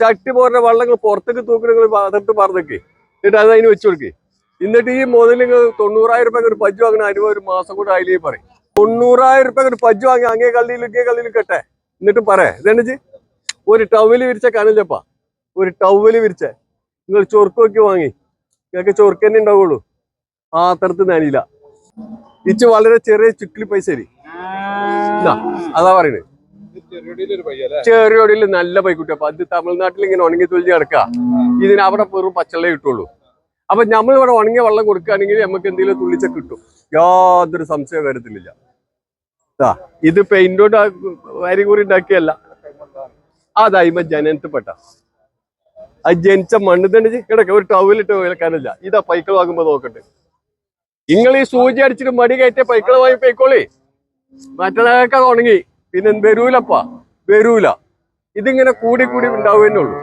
ചട്ടി പോരുന്ന വള്ളങ്ങൾ പുറത്തേക്ക് തൂക്കി നിങ്ങൾ അതിർത്ത് പറഞ്ഞേക്ക്. എന്നിട്ട് അത് അതിന് വെച്ചു കൊടുക്കേ. എന്നിട്ട് ഈ മുതൽ നിങ്ങൾ തൊണ്ണൂറായിരം രൂപ ഒരു പജ്ജ് വാങ്ങുന്ന അനുഭവം ഒരു മാസം കൂടെ അതിലേ പറയും. തൊണ്ണൂറായിരം രൂപ ഒരു പജ്ജ് വാങ്ങി അങ്ങേ കള്ളിയിൽ ഇങ്ങേ കള്ളിയിൽ കെട്ടെ. എന്നിട്ട് പറയാ. ഇതെന്നിച്ച് ഒരു ടവൽ വിരിച്ച കനലപ്പാ ഒരു ടവൽ വിരിച്ച. നിങ്ങൾ ചൊറുക്ക് നോക്കി വാങ്ങി. നിങ്ങൾക്ക് ചൊറുക്ക് തന്നെ ഉണ്ടാവുള്ളൂ ആ അത്തരത്തിൽ നനിയില്ല ഇച്ച് വളരെ ചെറിയ ചുക്കിലി പൈസ അതാ പറയുന്നത് ചെറിയൊടിയിൽ നല്ല പൈക്കുട്ടി. അപ്പൊ അത് തമിഴ്നാട്ടിൽ ഇങ്ങനെ ഉണങ്ങി തൊലിഞ്ഞ് കിടക്കുക. ഇതിന് അവിടെ വെറും പച്ചവെള്ളം കിട്ടുള്ളൂ അപ്പൊ നമ്മൾ ഇവിടെ ഉണങ്ങിയ വെള്ളം കൊടുക്കുകയാണെങ്കിൽ നമുക്ക് എന്തെങ്കിലും തുള്ളിച്ച കിട്ടും. യാതൊരു സംശയ കാര്യത്തിലില്ല ദാ, ഇത് പെയിന്റോട് വരി കൂറി ഉണ്ടാക്കിയല്ല. അതായിമ ജനനത്തിൽപ്പെട്ട. അത് ജനിച്ച മണ്ണ് തന്നെ കിടക്ക. ഒരു ടവലിട്ട് വിലക്കാനില്ല. ഇതാ പൈക്കൾ വാങ്ങുമ്പോ നോക്കട്ടെ. നിങ്ങൾ ഈ സൂചി അടിച്ചിട്ട് മടി കയറ്റിയ പൈക്കൾ വാങ്ങി പൈക്കോളി മറ്റേതൊക്കെ അത് ഉണങ്ങി. പിന്നെ വരൂലപ്പാ? വരൂല. ഇതിങ്ങനെ കൂടി കൂടി ഉണ്ടാവുന്നേ ഉള്ളൂ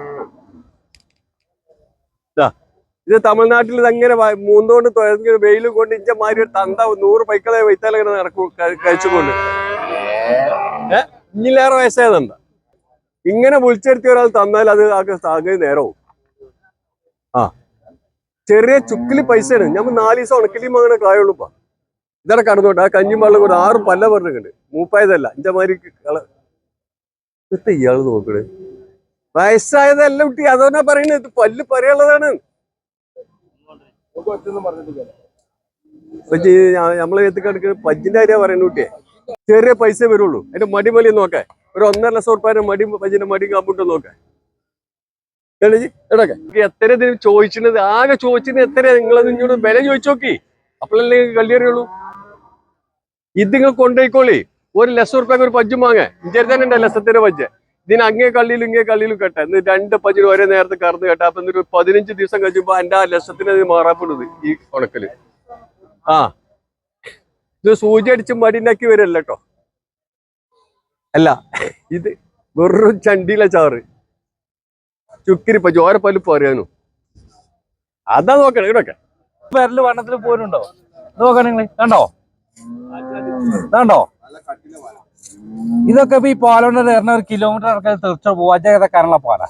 ഇത് തമിഴ്നാട്ടിൽ ഇതങ്ങനെ വ- മൂന്നുകൊണ്ട് തുഴഞ്ഞ വെയിൽ കൊണ്ട് ഇഞ്ച മാരി ഒരു തന്ത നൂറ് പൈക്കളെ വൈത്താലങ്ങനെ നടക്കും കഴിച്ചുകൊണ്ട്. ഏ? ഇഞ്ഞിലേറെ വയസ്സായതുണ്ട ഇങ്ങനെ വിളിച്ചെടുത്തി ഒരാൾ തന്നാൽ അത് ആകെ സാഗതി നേരവും. ആ. ചെറിയ ചുക്കിലി പൈസയാണ്. ഞമ്മ നാല് ദിവസം ഉണക്കിലി അങ്ങനെ കായുള്ളൂ ഇതടെ കടന്നോട്ടെ ആ കഞ്ഞിമാളിൽ കൂടെ ആറ് പല്ല പറഞ്ഞിട്ടുണ്ട്. മൂപ്പായതല്ല എന്റെ കള ഇത് ഇയാൾ നോക്കണ്? വയസ്സായതല്ല കുട്ടി അതോന്നാ പറയുന്നത്. പല്ല് പറയാനുള്ളതാണ് നമ്മളെ എത്തിക്കടുക്ക് പജ്ജിന്റെ കാര്യ പറയുന്ന കുട്ടിയെ. ചെറിയ പൈസ വരുള്ളൂ. അതിന്റെ മടി മലി നോക്കേ. ഒരു ഒന്നര ലക്ഷം ഉറപ്പായ മടി പജ്ജിന്റെ മടി കാമ്പിട്ട് നോക്കേ. എത്ര ചോദിച്ചിട്ട് ആകെ ചോദിച്ചിട്ട് എത്ര നിങ്ങളത് ഇങ്ങോട്ട് വില ചോദിച്ചു നോക്കി. അപ്പോഴല്ലേ കല്ലിയറിയുള്ളൂ ഇത് നിങ്ങൾ കൊണ്ടുപോയിക്കോളി ഒരു ലക്ഷം ഉറുപ്പ്യ ഒരു പജ്ജും വാങ്ങേ. ഉണ്ട് ലക്ഷത്തിന്റെ പജ്ജ്? ഇതിന് അങ്ങേ കള്ളിയിലും ഇങ്ങേ കള്ളിയിലും കെട്ടെ. ഇന്ന് രണ്ട് പജ്ജിന് ഒരേ നേരത്തെ കറന്ന് കേട്ടെ. അപ്പൊ ഒരു പതിനഞ്ച് ദിവസം കഴിച്ചപ്പോ എന്റെ ആ ലക്ഷത്തിന് അത് മാറാപ്പെടുന്നത് ഈ ഉണക്കൽ. ആ. ഇത് സൂചി അടിച്ച് മടിണ്ടാക്കി വരല്ല കേട്ടോ അല്ല ഇത് വെറും ചണ്ടിയിലെ ചാറ്. ചുക്കിരി പജ്ജ്. ഓരോ പല്ല് അറിയാനു അതാ നോക്കണേ ഇവിടെ വിരൽ വണ്ണത്തിൽ പോരുണ്ടോ? നോക്കണേ കണ്ടോ? കണ്ടോ ഇതൊക്കെ ഇപ്പൊ ഈ പാലോണ്ട് തരണ ഒരു കിലോമീറ്റർ ഇറക്കാൻ തീർച്ച പോവാജകത കരള പാല?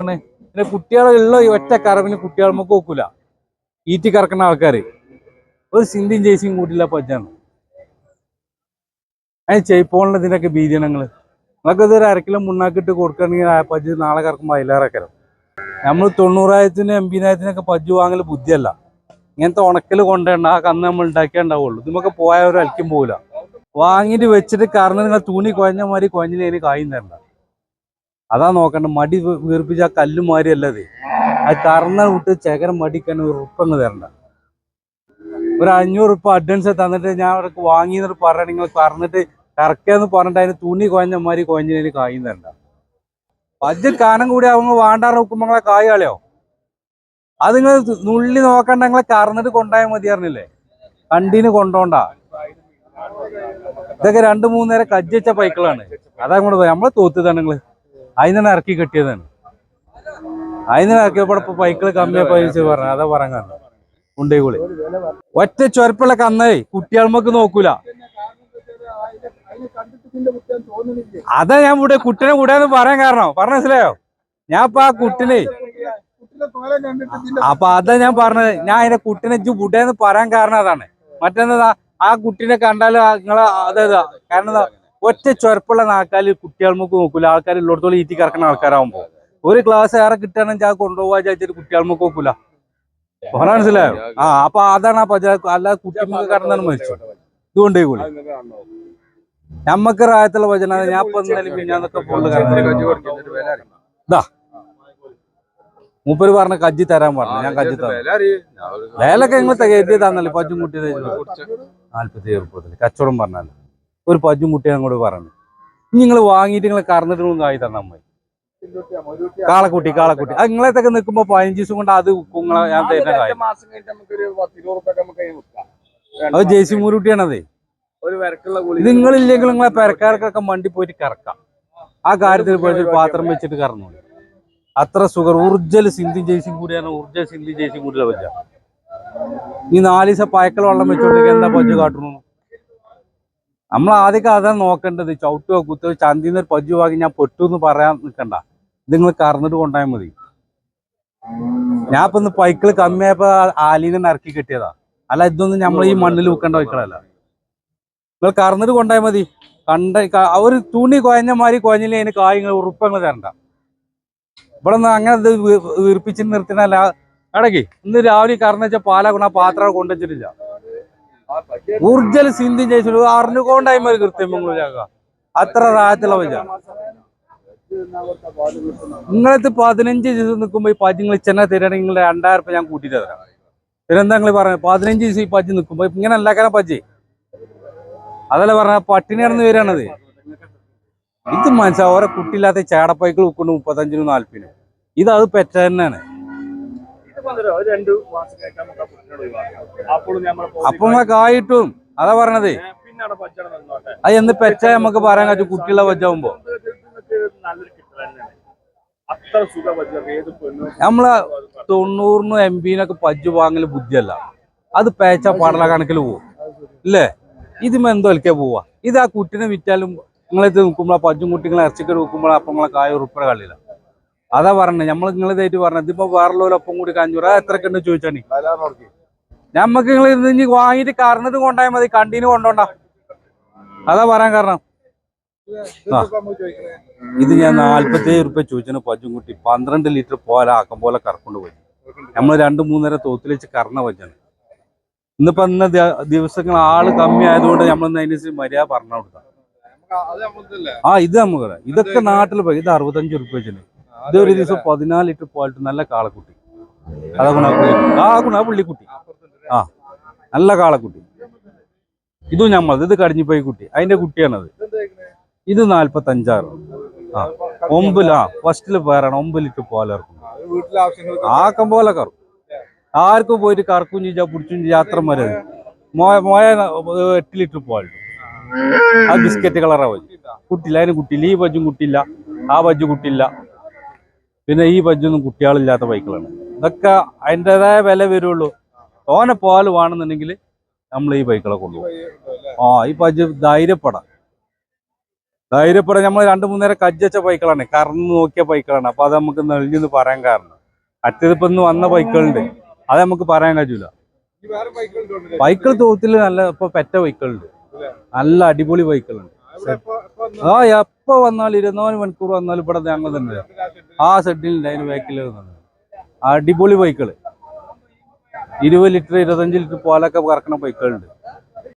പിന്നെ കുട്ടികളുള്ള ഈ ഒറ്റ കറവിന് കുട്ടികൾ നമുക്ക് നോക്കൂല. ഈറ്റി കറക്കുന്ന ആൾക്കാര്. ഒരു സിന്ധിയും ജേസിയും കൂട്ടില്ല പച്ചാണ് അതിന് ചെയ്പ്പോളിന് ഇതിനൊക്കെ നമുക്ക് നിങ്ങൾക്ക് ഇതൊരു അരക്കിലോ മുന്നാക്കിട്ട് കൊടുക്കണമെങ്കിൽ ആ പജ്ജ് നാളെ കറക്കുമ്പോൾ അതിലേറെക്കരം നമ്മൾ തൊണ്ണൂറായിരത്തിനും എൺപതിനായിരത്തിനൊക്കെ പജ്ജ് വാങ്ങൽ ബുദ്ധിയല്ല. ഇങ്ങനത്തെ ഉണക്കൽ കൊണ്ടുവരണം ആ കന്ന് നമ്മൾ ഉണ്ടാക്കിയേ ഉണ്ടാവുള്ളൂ. നമുക്ക് പോയ ഒരു അൽക്കും പോകില്ല വാങ്ങിയിട്ട് വെച്ചിട്ട് കാരണം നിങ്ങൾ തൂണി കുഴഞ്ഞ മാതിരി കുഴഞ്ഞില്ല അതിന് കായും തരണ്ട. അതാ നോക്കണ്ട മടി വീർപ്പിച്ച ആ കല്ലും മാതിരി അല്ലത് അത് കറന്ന വിട്ട് ചകരം മടിക്കാൻ ഒരു ഉറുപ്പങ്ങ് തരണ്ട. ഒരു അഞ്ഞൂറ് ഉറുപ്പ അഡ്വാൻസ് തന്നിട്ട് ഞാൻ അവർക്ക് വാങ്ങിയെന്നിട്ട് നിങ്ങൾ പറഞ്ഞിട്ട് കറക്കാന്ന് പറഞ്ഞിട്ട് അതിന് തൂണി കുഴഞ്ഞ മാതിരി കുഴഞ്ഞതിന് കായും തരണ്ട. പജ്ജ് കാനം കൂടി ആവുമ്പോൾ വാണ്ടാറ് നോക്കുമ്പോൾ കളയോ? അത് നിങ്ങൾ നുള്ളി നോക്കണ്ട നിങ്ങളെ കറന്നിട്ട് കൊണ്ടായാൽ മതി അറിഞ്ഞില്ലേ കണ്ടീന് കൊണ്ടോണ്ട. ഇതൊക്കെ രണ്ട് മൂന്ന് നേരം കജ്ജിച്ച പൈക്കളാണ്. അതാ കൊണ്ട് പോയി. നമ്മളെ തോത്തിയതാണ് നിങ്ങൾ. അതിനാണ് ഇറക്കി കെട്ടിയതാണ്. അതിനാണ് ഇറക്കിയപ്പോൾ ഇപ്പൊ പൈക്കൾ കമ്മിയെ പൈസ പറഞ്ഞു അതാ പറയാൻ ഉണ്ടേക്കുള്ളി ഒറ്റ ചൊരപ്പുള്ള കന്നേ കുട്ടികൾക്ക് നോക്കൂല. അതാ ഞാൻ കുട്ടിനെ കൂടാന്ന് പറയാൻ കാരണം. പറഞ്ഞ മനസ്സിലായോ? ഞാൻ ഇപ്പൊ ആ കുട്ടിനെ അപ്പൊ അതാ ഞാൻ പറഞ്ഞത്. ഞാൻ അതിന്റെ കുട്ടിനെ ഇജ്ജ് വിടേന്ന് പറയാൻ കാരണം അതാണ്. മറ്റെന്താ ആ കുട്ടിനെ കണ്ടാൽ നിങ്ങളെ അതായത് കാരണം എന്താ ഒറ്റ ചുരപ്പുള്ള നാക്കാൽ കുട്ടികൾക്ക് നോക്കൂല. ആൾക്കാർ ഉള്ളിടത്തോളം ഈറ്റി കറക്കുന്ന ആൾക്കാരാകുമ്പോ ഒരു ക്ലാസ് ഏറെ കിട്ടുകയാണെങ്കിൽ ആ കൊണ്ടുപോകാ വിചാരിച്ചിട്ട് കുട്ടികൾക്ക് നോക്കൂല. പറഞ്ഞ മനസ്സിലായോ? ആ അപ്പൊ അതാണ് ആ പജ അല്ലാതെ കുട്ടികൾക്ക് കടന്നാണ് മരിച്ചു. ഇതുകൊണ്ട് കൂടി നമ്മക്ക് റായത്തുള്ള വചന ഞാൻ ഇപ്പൊ എന്തായാലും പിന്നെ ഇതാ മൂപ്പര് പറഞ്ഞ കജ്ജി തരാൻ പറഞ്ഞു. ഞാൻ കജ്ജി തന്നു. വേലൊക്കെ നിങ്ങൾ തികയറ്റി തന്നല്ലേ? പജ്ജും കുട്ടി നാല്പത്തി ഏഴ് ഉറുപ്പത്തിൽ കച്ചവടം പറഞ്ഞാൽ. ഒരു പജ്ജും കുട്ടിയെ അങ്ങോട്ട് പറഞ്ഞു. നിങ്ങൾ വാങ്ങിയിട്ട് നിങ്ങൾ കറന്നിട്ട് കായി തന്നാൽ മതി. കാളക്കുട്ടി കാളക്കുട്ടി. അത് നിങ്ങളെത്തൊക്കെ നിൽക്കുമ്പോ പതിനഞ്ച് ദിവസം കൊണ്ട് അത് കുങ്ങളെ ഞാൻ തരുന്ന കാര്യം. അത് ജേസി മൂരുട്ടിയാണതേ. നിങ്ങളില്ലെങ്കിൽ നിങ്ങളെ പെരക്കാർക്കൊക്കെ മണ്ടി പോയിട്ട് കറക്കാം. ആ കാര്യത്തിൽ പോയിട്ട് പാത്രം വെച്ചിട്ട് കറന്നു അത്ര സുഖം. ഊർജൽ സിന്ധി ജയ്സിംഗ് കൂടിയാണ്. ഊർജൽ സിന്ധി ജയ്സിംഗ് കൂടിയുള്ള പച്ച ഈ നാല് ദിവസം വെള്ളം വെച്ചോണ്ടെങ്കിൽ എന്താ പജ്ജ് കാട്ടണു നമ്മൾ ആദ്യമൊക്കെ അതാ നോക്കേണ്ടത്. ചവിട്ടോ കുത്തോ ചന്തിന്ന് ഒരു പജ്ജു വാങ്ങി ഞാൻ പെട്ടു എന്ന് പറയാൻ നിൽക്കണ്ട ഇത് നിങ്ങൾ കറന്നിട്ട് കൊണ്ടുപോയാൽ മതി. ഞാൻ ഇപ്പൊ ഇന്ന് പൈക്കിൾ കമ്മിയായപ്പോ ആലീനെ ഇറക്കി കിട്ടിയതാ. അല്ല ഇതൊന്നും നമ്മൾ ഈ മണ്ണിൽ വെക്കേണ്ട പൈക്കളല്ല. നിങ്ങൾ കറന്നിട്ട് കൊണ്ടുപോയാൽ മതി. കണ്ട ഒരു തുണി കുഴഞ്ഞ മാതിരി കുഴഞ്ഞില്ലേ അതിന് കായ് ഉറപ്പങ്ങൾ ഉറുപ്പങ്ങൾ തരണ്ട. ഇവിടെ നിന്ന് അങ്ങനെ വീർപ്പിച്ച് നിർത്തണല്ല ഇടയ്ക്ക് ഇന്ന് രാവിലെ കറന്നു വെച്ച പാല ഗുണ പാത്രം കൊണ്ടുവച്ചിട്ടില്ല ഊർജൽ സിന്ധി ജയിച്ചു അറിഞ്ഞുകൊണ്ടായി മതി കൃത്യമംഗളൂരാക്ക അത്ര റായത്തുള്ള വജ നിങ്ങളത് പതിനഞ്ച് ദിവസം നിൽക്കുമ്പോ ഈ പജ്ജ് നിങ്ങൾ ചെന്ന തരികയാണെങ്കിൽ നിങ്ങൾ രണ്ടായിരം രൂപ ഞാൻ കൂട്ടിയിട്ട് തരാം. പിന്നെന്താ നിങ്ങൾ പറഞ്ഞത് പതിനഞ്ച് ദിവസം ഈ പജ്ജ് നിൽക്കുമ്പോ ഇങ്ങനെ അല്ലാക്കാനാ പജ്ജ്. അതല്ല പറഞ്ഞ? പട്ടിണി കിടന്ന് വരികയാണത്. ഇത് മനസ്സിലാവും ഓരോ കുട്ടിയില്ലാത്ത ചേടപ്പൈക്കൾ ഉൾക്കൊണ്ട് മുപ്പത്തഞ്ചിനും നാല്പതിനും. ഇത് അത് പെറ്റ തന്നെയാണ്. അപ്പൊ നമ്മളെ കായിട്ടും. അതാ പറഞ്ഞത്. അത് എന്ന് പെറ്റ നമുക്ക് പറയാൻ കഴിച്ചു കുട്ടികളെ വജ്ജാവുമ്പോ എം നമ്മളെ തൊണ്ണൂറിനും എംപിനൊക്കെ പജ്ജ് വാങ്ങൽ ബുദ്ധിയല്ല. അത് പേച്ച പടല കണക്കിൽ പോവും. ഇല്ലേ? ഇതിമ എന്തോ ഒലിക്കാ പോവാ? ഇത് ആ കുട്ടിനെ വിറ്റാലും നിങ്ങളിത് നിൽക്കുമ്പോൾ ആ പജ്ജും കുട്ടികളെ ഇറച്ചിക്കറി വെക്കുമ്പോൾ അപ്പം നിങ്ങളെ കായ ഉറുപ്പറ കളിയില്ല അതാ പറഞ്ഞത്. നമ്മൾ നിങ്ങളിതായിട്ട് പറഞ്ഞത്. ഇതിപ്പോ വേറുള്ളവരൊപ്പം കൂടി കാഞ്ഞൂറ എത്രക്കെ ഉണ്ട് ചോദിച്ചാണി ഞമ്മക്ക് നിങ്ങൾ ഇനി വാങ്ങിയിട്ട് കറന്നിട്ട് കൊണ്ടായാൽ മതി. കണ്ടീന് കൊണ്ടോണ്ട. അതാ പറയാൻ കാരണം. ഇത് ഞാൻ നാല്പത്തേഴ് റുപ്യ ചോദിച്ചു പജ്ജും കുട്ടി. പന്ത്രണ്ട് ലിറ്റർ പോലെ ആക്കം പോലെ കറക്കൊണ്ട് പോയി. നമ്മൾ രണ്ട് മൂന്നര തോത്തിൽ വെച്ച് കറന്ന പഞ്ചാണ് ഇന്നിപ്പോ ഇന്ന് ദിവസങ്ങൾ ആൾ കമ്മി ആയതുകൊണ്ട് നമ്മൾ അതിനനുസരിച്ച് മര്യാദ പറഞ്ഞു കൊടുക്കാം ആ ഇത് നമുക്ക് ഇതൊക്കെ നാട്ടിൽ പോയി ഇത് അറുപത്തഞ്ച് വെച്ചിട്ട് ഇത് ഒരു ദിവസം പതിനാല് ലിറ്റർ പോയിട്ട് നല്ല കാളക്കുട്ടി. അതാ ഗുണ ആ ഗുണ പുള്ളിക്കുട്ടി. ആ നല്ല കാളക്കുട്ടി. ഇതും ഞമ്മളത്. ഇത് കടിഞ്ഞിപ്പോയി കുട്ടി. അതിന്റെ കുട്ടിയാണത്. ഇത് നാല്പത്തി അഞ്ചാറ് ആ ഒമ്പതിലാ ഫസ്റ്റിൽ പേരാണ് ഒമ്പത് ലിറ്റർ ആക്കം പോലെ കറും ആർക്കും പോയിട്ട് കറക്കും ചെയ്യാ പിടിച്ചും ചെയ്യാ അത്ര മരുന്ന് മോയ മോയ എട്ട് ലിറ്റർ ആ ബിസ്ക്കറ്റ് കളറാ പജ്ജ് കുട്ടില്ല അതിന് കുട്ടിയില്ല. ഈ ബജ്ജും കുട്ടിയില്ല ആ ബജ്ജ് കുട്ടിയില്ല. പിന്നെ ഈ ബജ്ജൊന്നും കുട്ടികളില്ലാത്ത ബൈക്കുകളാണ്. ഇതൊക്കെ അതിന്റെതായ വില വരുള്ളൂ. ഓനെ പോകാൽ വേണമെന്നുണ്ടെങ്കിൽ നമ്മൾ ഈ ബൈക്കുകളെ കൊണ്ടുപോകും. ആ ഈ പജ്ജ് ധൈര്യപ്പെടാം. ധൈര്യപ്പെടാം നമ്മൾ രണ്ട് മൂന്നേരം കജ്ജച്ച ബൈക്കുകളാണ്. കറന്ന് നോക്കിയ ബൈക്കുകളാണ്. അപ്പൊ അത് നമുക്ക് നെളിഞ്ഞെന്ന് പറയാൻ കാരണം. മറ്റേതിപ്പോ ഇന്ന് വന്ന ബൈക്കുകളുണ്ട്. അത് നമുക്ക് പറയാൻ കഴിയൂല. ബൈക്കുകൾ തോത്തിൽ നല്ല ഇപ്പൊ പെറ്റ ബൈക്കുകളുണ്ട്. നല്ല അടിപൊളി ബൈക്കുകളുണ്ട് ആ എപ്പോ വന്നാലും ഇരുപത്തിനാല് മണിക്കൂർ വന്നാലും ഇവിടെ ഞങ്ങൾ തന്നെ ആ സെഡിൽ അതിന് ബാക്കിൽ അടിപൊളി ബൈക്കുകൾ ഇരുപത് ലിറ്റർ ഇരുപത്തഞ്ച് ലിറ്റർ പോലൊക്കെ കറക്കണ ബൈക്കുകളുണ്ട്